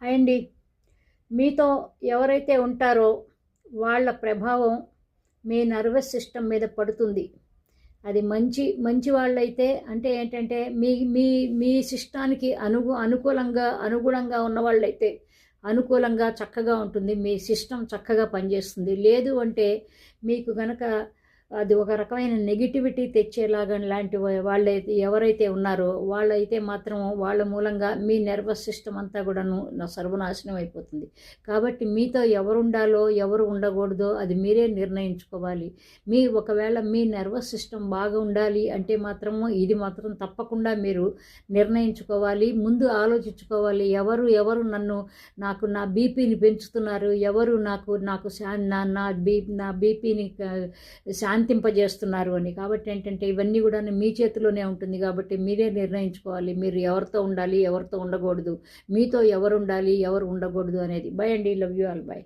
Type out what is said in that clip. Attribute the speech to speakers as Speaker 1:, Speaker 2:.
Speaker 1: Hi అండి. మీతో ఎవరైతే ఉంటారో వాళ్ళ ప్రభావం మీ నర్వస్ సిస్టమ్ మీద పడుతుంది. అది మంచి మంచి వాళ్ళైతే అంటే ఏంటంటే మీ మీ మీ సిస్టానికి అనుగు అనుకూలంగా అనుగుణంగా ఉన్న వాళ్ళైతే అనుకూలంగా చక్కగా ఉంటుంది. మీ సిస్టమ్ చక్కగా పనిచేస్తుంది. లేదు అంటే మీకు గనక అది ఒక రకమైన నెగిటివిటీ తెచ్చేలాగా లాంటి వాళ్ళైతే ఎవరైతే ఉన్నారో వాళ్ళైతే మాత్రం వాళ్ళ మూలంగా మీ నర్వస్ సిస్టమ్ అంతా కూడాను సర్వనాశనం అయిపోతుంది. కాబట్టి మీతో ఎవరు ఉండాలో ఎవరు ఉండకూడదో అది మీరే నిర్ణయించుకోవాలి. మీ ఒకవేళ మీ నర్వస్ సిస్టమ్ బాగా ఉండాలి అంటే మాత్రము ఇది మాత్రం తప్పకుండా మీరు నిర్ణయించుకోవాలి. ముందు ఆలోచించుకోవాలి. ఎవరు ఎవరు నన్ను నాకు నా బీపీని పెంచుతున్నారు? ఎవరు నాకు నాకు నా నా బీ నా బీపీని శా శాంతింపజేస్తున్నారు అని. కాబట్టి ఏంటంటే ఇవన్నీ కూడా మీ చేతిలోనే ఉంటుంది కాబట్టి మీరే నిర్ణయించుకోవాలి. మీరు ఎవరితో ఉండాలి ఎవరితో ఉండకూడదు మీతో ఎవరు ఉండాలి ఎవరు ఉండకూడదు అనేది. బై అండి. Love you all by